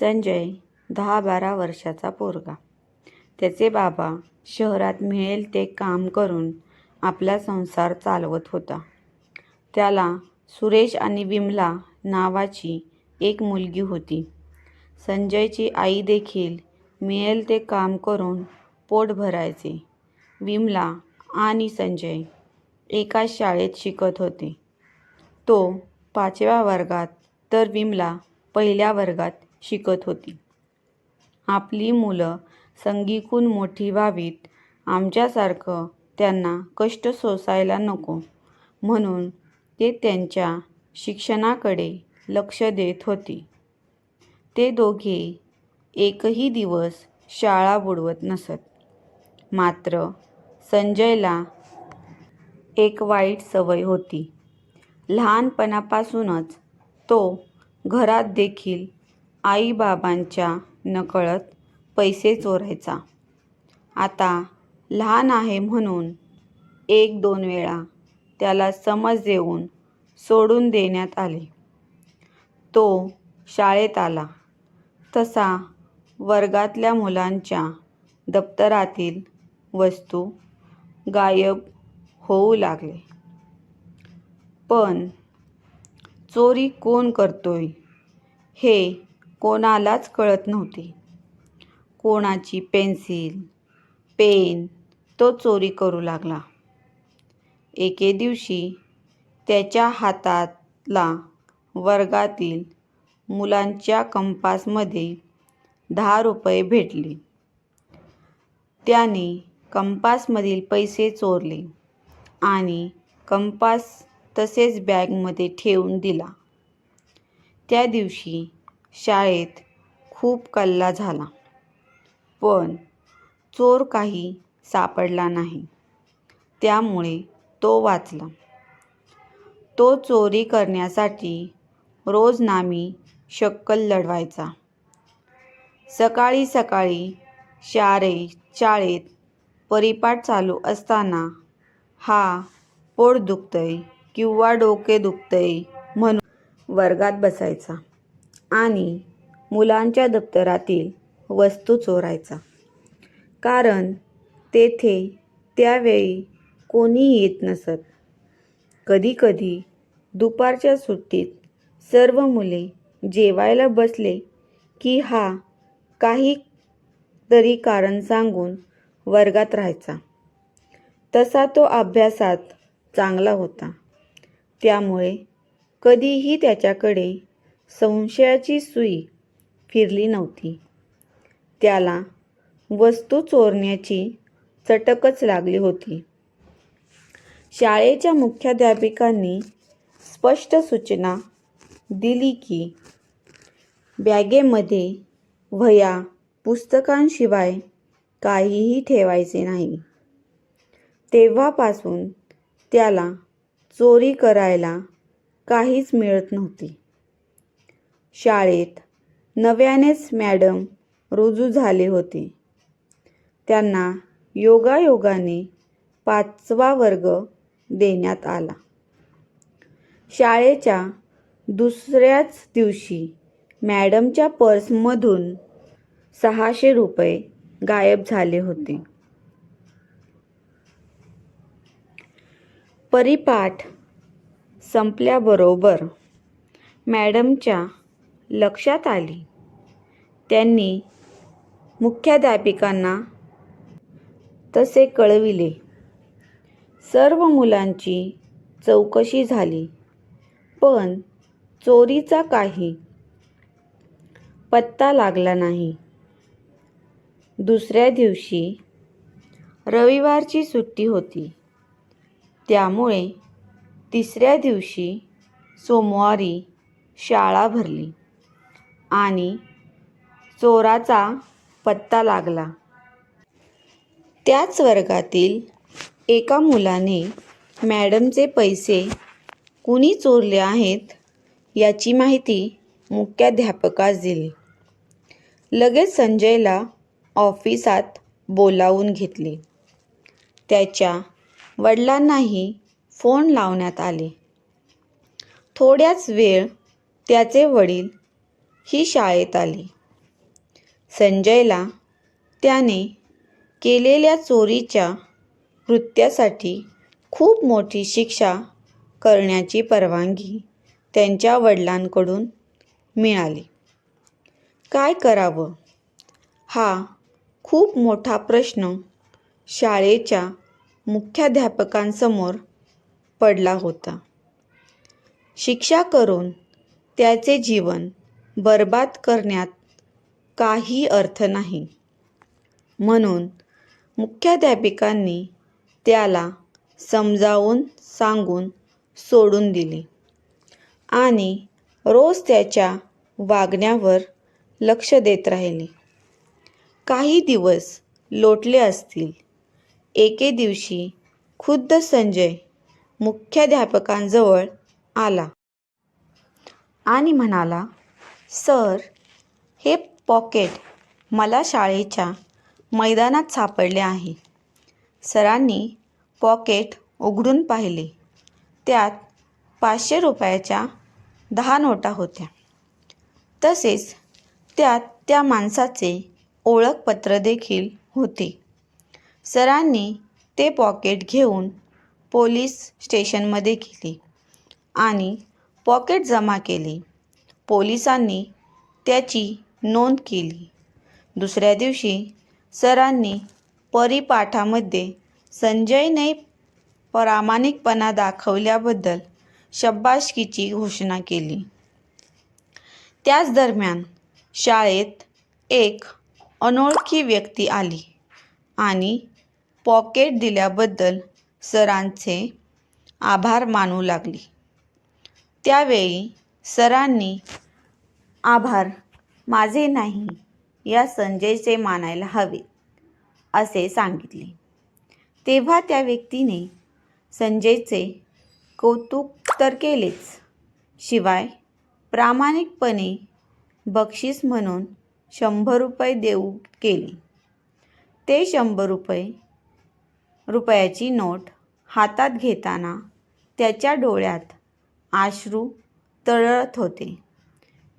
संजय दहा बारा वर्षाचा पोरगा. त्याचे बाबा शहरात मिळेल ते काम करून आपला संसार चालवत होता. त्याला सुरेश आणि विमला नावाची एक मुलगी होती. संजयची आई देखील मिळेल ते काम करून पोट भरायचे. विमला आणि संजय एकाच शाळेत शिकत होते. तो पाचव्या वर्गात तर विमला पहिल्या वर्गात शिकत होती. आपली मुलं संगीकून मोठी व्हावीत आमच्यासारखं त्यांना कष्ट सोसायला नको. म्हणून ते त्यांच्या शिक्षणाकडे लक्ष देत होती. ते दोघे एकही दिवस शाळा बुडवत नसत. मात्र संजयला एक वाईट सवय होती. लहानपणापासूनच तो घरात देखील आईबाबांच्या नकळत पैसे चोरायचा. आता लहान आहे म्हणून एक दोन वेळा त्याला समज देऊन सोडून देण्यात आले. तो शाळेत आला. तसा वर्गातल्या मुलांच्या दप्तरातील वस्तू गायब होऊ लागले. पण चोरी कोण करतोय हे कोणालाच कळत नव्हते. कोणाची पेन्सिल पेन तो चोरी करू लागला. एके दिवशी त्याच्या हातातला वर्गातील मुलांच्या कंपासमध्ये दहा रुपये भेटले. त्याने कंपासमधील पैसे चोरले आणि कंपास तसेच बॅगमध्ये ठेवून दिला. त्या दिवशी शाळेत खूप कल्ला झाला. पण चोर काही सापडला नाही. त्यामुळे तो वाचला. तो चोरी करण्यासाठी रोज नामी शक्कल लढवायचा. सकाळी सकाळी शाळे शाळेत परिपाठ चालू असताना हा पोट दुखतंय किंवा डोके दुखतंय म्हणून वर्गात बसायचा. आणि मुलांच्या दप्तरातील वस्तू चोरायचा. कारण तेथे त्यावेळी कोणी येत नसत. कधीकधी दुपारच्या सुट्टीत सर्व मुले जेवायला बसले की हा काही तरी कारण सांगून वर्गात राहायचा. तसा तो अभ्यासात चांगला होता. त्यामुळे कधीही त्याच्याकडे संशयाची सुई फिरली नव्हती. त्याला वस्तू चोरण्याची चटकच लागली होती. शाळेच्या मुख्याध्यापिकांनी स्पष्ट सूचना दिली की बॅगेमध्ये वह्या पुस्तकांशिवाय काहीही ठेवायचे नाही. तेव्हापासून त्याला चोरी करायला काहीच मिळत नव्हती. शाळेत. नव्यानेच मॅडम रुजू झाले होते. त्यांना योगायोगाने पाचवा वर्ग देण्यात आला. शाळेच्या दुसऱ्याच दिवशी मॅडमच्या पर्समधून सहाशे रुपये गायब झाले होते. परिपाठ संपल्याबरोबर मॅडमच्या लक्षात आली. त्यांनी मुख्याध्यापिकांना तसे कळविले. सर्व मुलांची चौकशी झाली पण चोरीचा काही पत्ता लागला नाही. दुसऱ्या दिवशी रविवारची सुट्टी होती. त्यामुळे तिसऱ्या दिवशी सोमवारी शाळा भरली. आणि चोराचा पत्ता लागला. त्याच वर्गातील एका मुलाने मॅडमचे पैसे कुणी चोरले आहेत याची माहिती मुख्याध्यापकास दिली लगेच संजयला ऑफिसात बोलावून घेतले. त्याच्या वडिलांनाही फोन लावण्यात आले. थोड्याच वेळ त्याचे वडील ही शाळेत आली. संजयला त्याने केलेल्या चोरीच्या कृत्यासाठी खूप मोठी शिक्षा करण्याची परवानगी त्यांच्या वडिलांकडून मिळाली. काय करावं? हा खूप मोठा प्रश्न शाळेच्या मुख्याध्यापकांसमोर पडला होता. शिक्षा करून त्याचे जीवन बरबाद करण्यात काही अर्थ नाही. म्हणून मुख्याध्यापिकांनी त्याला समजावून सांगून सोडून दिले आणि रोज त्याच्या वागण्यावर लक्ष देत राहिले. काही दिवस लोटले असतील. एके दिवशी खुद्द संजय मुख्याध्यापकांजवळ आला आणि म्हणाला सर हे पॉकेट मला शाळेच्या मैदानात सापडले आहे. सरांनी पॉकेट उघडून पाहिले. त्यात पाचशे रुपयाच्या दहा नोटा होत्या. तसेच त्यात त्या माणसाचे ओळखपत्र देखील होते. सरांनी ते पॉकेट घेऊन पोलीस स्टेशनमध्ये गेले आणि पॉकेट जमा केले. पोलिसांनी त्याची नोंद केली. दुसऱ्या दिवशी सरांनी परिपाठामध्ये संजयने प्रामाणिकपणा दाखवल्याबद्दल शब्बासकीची घोषणा केली. त्याच दरम्यान शाळेत एक अनोळखी व्यक्ती आली आणि पॉकेट दिल्याबद्दल सरांचे आभार मानू लागली. त्यावेळी सरांनी आभार. माझे नाही या संजयचे मानायला हवे असे सांगितले. तेव्हा त्या व्यक्तीने संजयचे कौतुक तर केलेच शिवाय प्रामाणिकपणे बक्षीस म्हणून शंभर रुपये देऊ केले. ते शंभर रुपये रुपयाची नोट हातात घेताना त्याच्या डोळ्यात अश्रू तळत होते.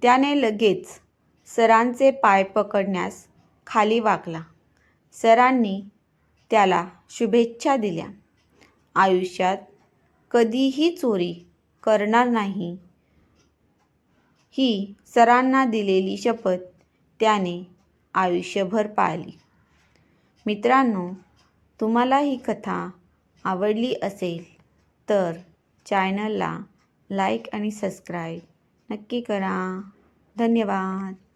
त्याने लगेच सरांचे पाय पकडण्यास खाली वाकला. सरांनी त्याला शुभेच्छा दिल्या. आयुष्यात कधीही चोरी करणार नाही. ही सरांना दिलेली शपथ त्याने आयुष्यभर पाळली. मित्रांनो तुम्हाला ही कथा आवडली असेल तर चॅनलला लाईक आणि सबस्क्राईब नक्की करा. धन्यवाद.